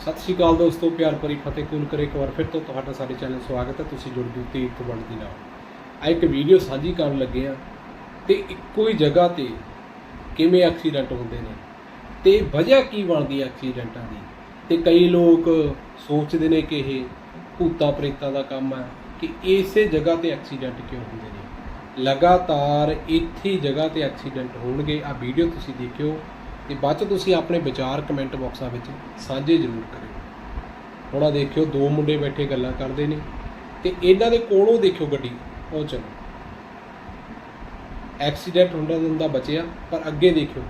ਸਤਿ ਸ਼੍ਰੀ ਅਕਾਲ ਦੋਸਤੋ, ਪਿਆਰ ਭਰੀ ਫਤਿਹ ਕੂਲ ਕਰੇ। ਇੱਕ ਵਾਰ ਫਿਰ ਤੋਂ ਤੁਹਾਡਾ ਸਾਡੇ ਚੈਨਲ ਸਵਾਗਤ ਹੈ। ਤੁਸੀਂ ਜੁੜ ਗਏ ਤੀਰਥ ਇੱਕ ਵੰਡ ਦੀ ਨਾਲ। ਆ ਇੱਕ ਵੀਡੀਓ ਸਾਂਝੀ ਕਰਨ ਲੱਗੇ ਆ ਤੇ ਇੱਕੋ ਹੀ ਜਗ੍ਹਾ ਤੇ ਕਿਵੇਂ ਐਕਸੀਡੈਂਟ ਹੁੰਦੇ ਨੇ ਤੇ ਵਜ੍ਹਾ ਕੀ ਬਣਦੀ ਐਕਸੀਡੈਂਟਾਂ ਦੀ? ਤੇ ਕਈ ਲੋਕ ਸੋਚਦੇ ਨੇ ਕਿ ਇਹ ਭੂਤਾਂ ਪ੍ਰੇਤਾਂ ਦਾ ਕੰਮ ਹੈ ਕਿ ਇਸੇ ਜਗ੍ਹਾ ਤੇ ਐਕਸੀਡੈਂਟ ਕਿਉਂ ਹੁੰਦੇ ਨੇ? ਲਗਾਤਾਰ ਇੱਥੇ ਜਗ੍ਹਾ ਤੇ ਐਕਸੀਡੈਂਟ ਹੋਣਗੇ। ਆ ਵੀਡੀਓ ਤੁਸੀਂ ਦੇਖਿਓ। ਤੇ ਬਾਅਦ ਚ ਤੁਸੀਂ ਆਪਣੇ ਵਿਚਾਰ ਕਮੈਂਟ ਬਾਕਸਾਂ ਵਿੱਚ ਸਾਂਝੇ ਜ਼ਰੂਰ ਕਰਿਓ। ਹੁਣ ਆ ਦੇਖਿਓ, ਦੋ ਮੁੰਡੇ ਬੈਠੇ ਗੱਲਾਂ ਕਰਦੇ ਨੇ ਤੇ ਇਹਨਾਂ ਦੇ ਕੋਲੋਂ ਦੇਖਿਓ ਗੱਡੀ, ਉਹ ਚਲੋ। ਐਕਸੀਡੈਂਟ ਹੁੰਦਾ ਹੁੰਦਾ ਬਚਿਆ, ਪਰ ਅੱਗੇ ਦੇਖਿਓ,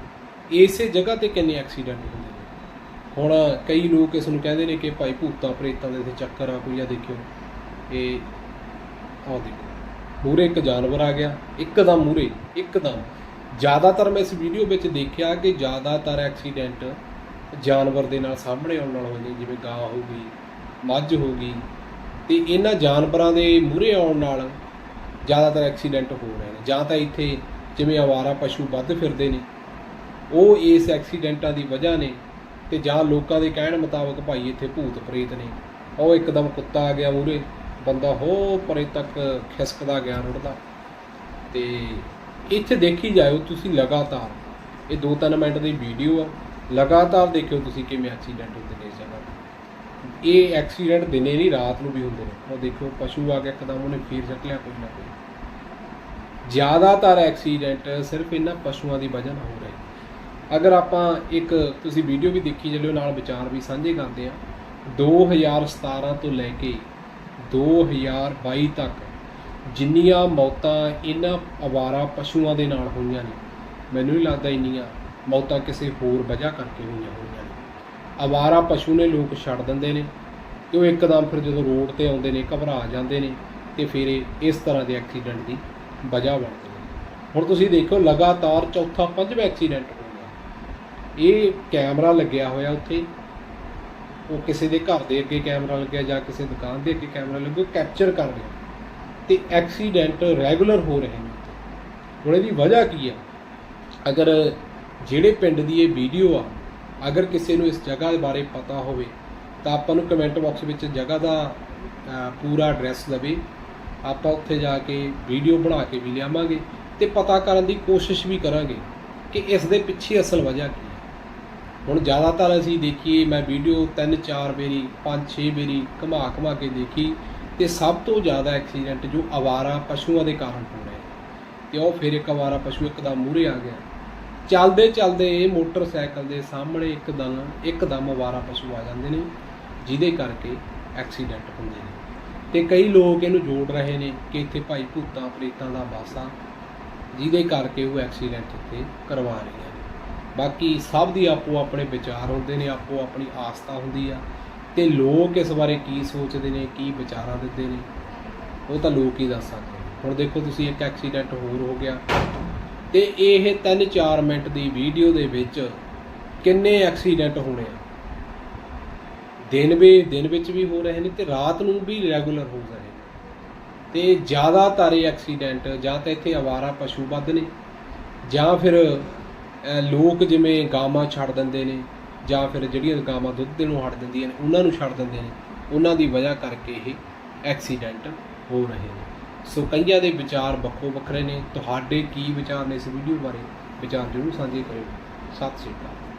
ਇਸੇ ਜਗ੍ਹਾ ਤੇ ਕਿੰਨੇ ਐਕਸੀਡੈਂਟ ਹੁੰਦੇ ਨੇ। ਹੁਣ ਕਈ ਲੋਕ ਇਸ ਨੂੰ ਕਹਿੰਦੇ ਨੇ ਕਿ ਭਾਈ ਭੂਤਾਂ ਪ੍ਰੇਤਾਂ ਦੇ ਇੱਥੇ ਚੱਕਰ ਆ ਕੋਈ ਆ ਦੇਖਿਓ, ਇਹ ਆਹ ਦੇਖੋ ਮੂਰੇ ਇੱਕ ਜਾਨਵਰ ਆ ਗਿਆ, ਇੱਕਦਮ ਮੂਰੇ ਇੱਕਦਮ। ਜ਼ਿਆਦਾਤਰ ਮੈਂ ਇਸ ਵੀਡੀਓ ਵਿੱਚ ਦੇਖਿਆ ਕਿ ਜ਼ਿਆਦਾਤਰ ਐਕਸੀਡੈਂਟ ਜਾਨਵਰ ਦੇ ਨਾਲ ਸਾਹਮਣੇ ਆਉਣ ਨਾਲ ਹੋਏ ਨੇ ਜਿਵੇਂ ਗਾਂ ਹੋ ਗਈ, ਮੱਝ ਹੋ ਗਈ, ਤੇ ਇਹਨਾਂ ਜਾਨਵਰਾਂ ਦੇ ਮੂਹਰੇ ਆਉਣ ਨਾਲ ਜ਼ਿਆਦਾਤਰ ਐਕਸੀਡੈਂਟ ਹੋ ਰਹੇ ਨੇ। ਜਾਂ ਤਾਂ ਇੱਥੇ ਜਿਵੇਂ ਆਵਾਰਾ ਪਸ਼ੂ ਵੱਧ ਫਿਰਦੇ ਨੇ, ਉਹ ਇਸ ਐਕਸੀਡੈਂਟਾਂ ਦੀ ਵਜ੍ਹਾ ਨੇ ਤੇ ਜਾਂ ਲੋਕਾਂ ਦੇ ਕਹਿਣ ਮੁਤਾਬਕ ਭਾਈ ਇੱਥੇ ਭੂਤ ਪ੍ਰੇਤ ਨੇ। ਉਹ ਇੱਕਦਮ ਕੁੱਤਾ ਆ ਗਿਆ ਮੂਹਰੇ, ਬੰਦਾ ਹੋ ਪਰੇ ਤੱਕ ਖਿਸਕਦਾ ਗਿਆ ਰੁੜਦਾ। ਤੇ ਇੱਥੇ ਦੇਖੀ ਜਾਇਓ ਤੁਸੀਂ ਲਗਾਤਾਰ। ਇਹ 2-3 ਮਿੰਟ ਦੀ ਵੀਡੀਓ ਆ। ਲਗਾਤਾਰ ਦੇਖਿਓ ਤੁਸੀਂ ਕਿਵੇਂ ਐਕਸੀਡੈਂਟ ਹੁੰਦੇ ਨੇ ਜਗ੍ਹਾ ਇਹ ਐਕਸੀਡੈਂਟ ਦਿਨੇ ਨਹੀਂ, ਰਾਤ ਨੂੰ ਵੀ ਹੁੰਦੇ ਨੇ। ਉਹ ਦੇਖੋ ਪਸ਼ੂ ਆ ਕੇ ਇੱਕਦਮ ਉਹਨੇ ਫੇਰ ਚੱਕ ਲਿਆ ਕੋਈ ਨਾ ਕੋਈ। ਜ਼ਿਆਦਾਤਰ ਐਕਸੀਡੈਂਟ ਸਿਰਫ ਇਹਨਾਂ ਪਸ਼ੂਆਂ ਦੀ ਵਜ੍ਹਾ ਨਾਲ ਹੋ ਰਹੇ ਅਗਰ ਆਪਾਂ ਇੱਕ, ਤੁਸੀਂ ਵੀਡੀਓ ਵੀ ਦੇਖੀ ਚੱਲਿਓ, ਨਾਲ ਵਿਚਾਰ ਵੀ ਸਾਂਝੇ ਕਰਦੇ ਆ 2017 ਤੋਂ ਲੈ ਕੇ 2022 ਤੱਕ ਜਿੰਨੀਆਂ ਮੌਤਾਂ ਇਹਨਾਂ ਅਵਾਰਾ ਪਸ਼ੂਆਂ ਦੇ ਨਾਲ ਹੋਈਆਂ ਨੇ, ਮੈਨੂੰ ਨਹੀਂ ਲੱਗਦਾ ਇੰਨੀਆਂ ਮੌਤਾਂ ਕਿਸੇ ਹੋਰ ਵਜ੍ਹਾ ਕਰਕੇ ਹੋਈਆਂ ਹੋਈਆਂ ਨੇ। ਅਵਾਰਾ ਪਸ਼ੂ ਨੇ ਲੋਕ ਛੱਡ ਦਿੰਦੇ ਨੇ, ਤੇ ਉਹ ਇੱਕਦਮ ਫਿਰ ਜਦੋਂ ਰੋਡ ਤੇ ਆਉਂਦੇ ਨੇ, ਘਬਰਾ ਜਾਂਦੇ ਨੇ, ਤੇ ਫਿਰ ਇਹ, ਇਸ ਤਰ੍ਹਾਂ ਦੇ ਐਕਸੀਡੈਂਟ ਦੀ ਵਜ੍ਹਾ ਬਣਦੇ ਨੇ ਹੁਣ ਤੁਸੀਂ ਦੇਖੋ, ਲਗਾਤਾਰ ਚੌਥਾ, ਪੰਜਵਾਂ ਐਕਸੀਡੈਂਟ ਹੋ ਗਿਆ। ਇਹ ਕੈਮਰਾ ਲੱਗਿਆ ਹੋਇਆ ਉੱਥੇ। ਉਹ ਕਿਸੇ ਦੇ ਘਰ ਦੇ ਅੱਗੇ ਕੈਮਰਾ ਲੱਗਿਆ ਜਾਂ ਕਿਸੇ ਦੁਕਾਨ ਦੇ ਅੱਗੇ ਕੈਮਰਾ ਲੱਗਿਆ ਕੈਪਚਰ ਕਰ ਰਿਹਾ। ਤੇ ਐਕਸੀਡੈਂਟ ਰੈਗੂਲਰ ਹੋ ਰਹੇ ਨੇ। ਹੁਣ ਇਹਦੀ ਵਜ੍ਹਾ ਕੀ ਆ? ਅਗਰ ਜਿਹੜੇ ਪਿੰਡ ਦੀ ਇਹ ਵੀਡੀਓ ਆ, ਅਗਰ ਕਿਸੇ ਨੂੰ ਇਸ ਜਗ੍ਹਾ ਦੇ ਬਾਰੇ ਪਤਾ ਹੋਵੇ, ਤਾਂ ਆਪਾਂ ਨੂੰ ਕਮੈਂਟ ਬਾਕਸ ਵਿੱਚ ਜਗ੍ਹਾ ਦਾ ਪੂਰਾ ਐਡਰੈਸ ਲਵੇ ਆਪਾਂ ਉੱਥੇ ਜਾ ਕੇ ਵੀਡੀਓ ਬਣਾ ਕੇ ਵੀ ਲਿਆਵਾਂਗੇ ਤੇ ਪਤਾ ਕਰਨ ਦੀ ਕੋਸ਼ਿਸ਼ ਵੀ ਕਰਾਂਗੇ ਕਿ ਇਸ ਦੇ ਪਿੱਛੇ ਅਸਲ ਵਜ੍ਹਾ ਕੀ ਹੈ ਹੁਣ ਜ਼ਿਆਦਾਤਰ ਅਸੀਂ ਦੇਖੀਏ, ਮੈਂ ਵੀਡੀਓ 3-4 ਵੇਰੀ 5-6 ਵੇਰੀ ਘੁਮਾ ਘੁਮਾ ਕੇ ਦੇਖੀ ਤੇ ਸਭ ਤੋਂ ਜ਼ਿਆਦਾ ਐਕਸੀਡੈਂਟ ਜੋ ਅਵਾਰਾ ਪਸ਼ੂਆਂ ਦੇ ਕਾਰਨ ਹੋ ਰਹੇ ਤੇ ਉਹ ਫਿਰ ਇੱਕ ਅਵਾਰਾ ਪਸ਼ੂ ਇੱਕਦਮ ਮੂਹਰੇ ਆ ਗਿਆ। ਚੱਲਦੇ ਚੱਲਦੇ ਇਹ ਮੋਟਰਸਾਈਕਲ ਦੇ ਸਾਹਮਣੇ ਇੱਕਦਮ ਇੱਕਦਮ ਅਵਾਰਾ ਪਸ਼ੂ ਆ ਜਾਂਦੇ ਨੇ, ਜਿਹਦੇ ਕਰਕੇ ਐਕਸੀਡੈਂਟ ਹੁੰਦੇ ਨੇ। ਤੇ ਕਈ ਲੋਕ ਇਹਨੂੰ ਜੋੜ ਰਹੇ ਨੇ ਕਿ ਇੱਥੇ ਭਾਈ ਭੂਤਾਂ ਪ੍ਰੇਤਾਂ ਦਾ ਵਾਸਾ, ਜਿਹਦੇ ਕਰਕੇ ਉਹ ਐਕਸੀਡੈਂਟ ਇੱਥੇ ਕਰਵਾ ਰਹੀਆਂ ਨੇ। ਬਾਕੀ ਸਭ ਦੀ ਆਪੋ ਆਪਣੇ ਵਿਚਾਰ ਹੁੰਦੇ ਨੇ ਆਪੋ ਆਪਣੀ ਆਸਥਾ ਹੁੰਦੀ ਆ। ਤੇ ਲੋਕ ਇਸ ਬਾਰੇ ਕੀ ਸੋਚਦੇ ਨੇ, ਕੀ ਵਿਚਾਰਾਂ ਦਿੰਦੇ ਨੇ, ਉਹ ਤਾਂ ਲੋਕ ਹੀ ਦੱਸ ਸਕਦੇ ਹੁਣ ਦੇਖੋ ਤੁਸੀਂ ਇੱਕ ਐਕਸੀਡੈਂਟ ਹੋਰ ਹੋ ਗਿਆ ਤੇ ਇਹ 3-4 ਮਿੰਟ ਦੀ ਵੀਡੀਓ ਦੇ ਵਿੱਚ ਕਿੰਨੇ ਐਕਸੀਡੈਂਟ ਹੋਣੇ ਆ। ਦਿਨ ਵੀ, ਦਿਨ ਵਿੱਚ ਵੀ ਹੋ ਰਹੇ ਨੇ ਤੇ ਰਾਤ ਨੂੰ ਵੀ ਰੈਗੂਲਰ ਹੋ ਰਹੇ ਨੇ। ਤੇ ਜ਼ਿਆਦਾਤਰ ਇਹ ਐਕਸੀਡੈਂਟ ਜਾਂ ਤਾਂ ਇੱਥੇ ਆਵਾਰਾ ਪਸ਼ੂ ਵੱਧ ਨੇ ਜਾਂ ਫਿਰ ਲੋਕ ਜਿਵੇਂ ਗਾਵਾਂ ਛੱਡ ਦਿੰਦੇ ਨੇ ਜਾਂ ਫਿਰ ਜਿਹੜੀਆਂ ਗਾਵਾਂ ਦੁੱਧ ਦੇਣੋਂ ਹਟ ਦਿੰਦੀਆਂ ਨੇ, ਉਹਨਾਂ ਨੂੰ ਛੱਡ ਦਿੰਦੇ ਨੇ, ਉਹਨਾਂ ਦੀ ਵਜ੍ਹਾ ਕਰਕੇ ਇਹ ਐਕਸੀਡੈਂਟ ਹੋ ਰਹੇ ਨੇ। ਸੋ ਕਈਆਂ ਦੇ ਵਿਚਾਰ ਵੱਖੋ ਵੱਖਰੇ ਨੇ। ਤੁਹਾਡੇ ਕੀ ਵਿਚਾਰ ਨੇ ਇਸ ਵੀਡੀਓ ਬਾਰੇ? ਵਿਚਾਰ ਜ਼ਰੂਰ ਸਾਂਝੇ ਕਰਿਓ। ਸਤਿ ਸ਼੍ਰੀ ਅਕਾਲ।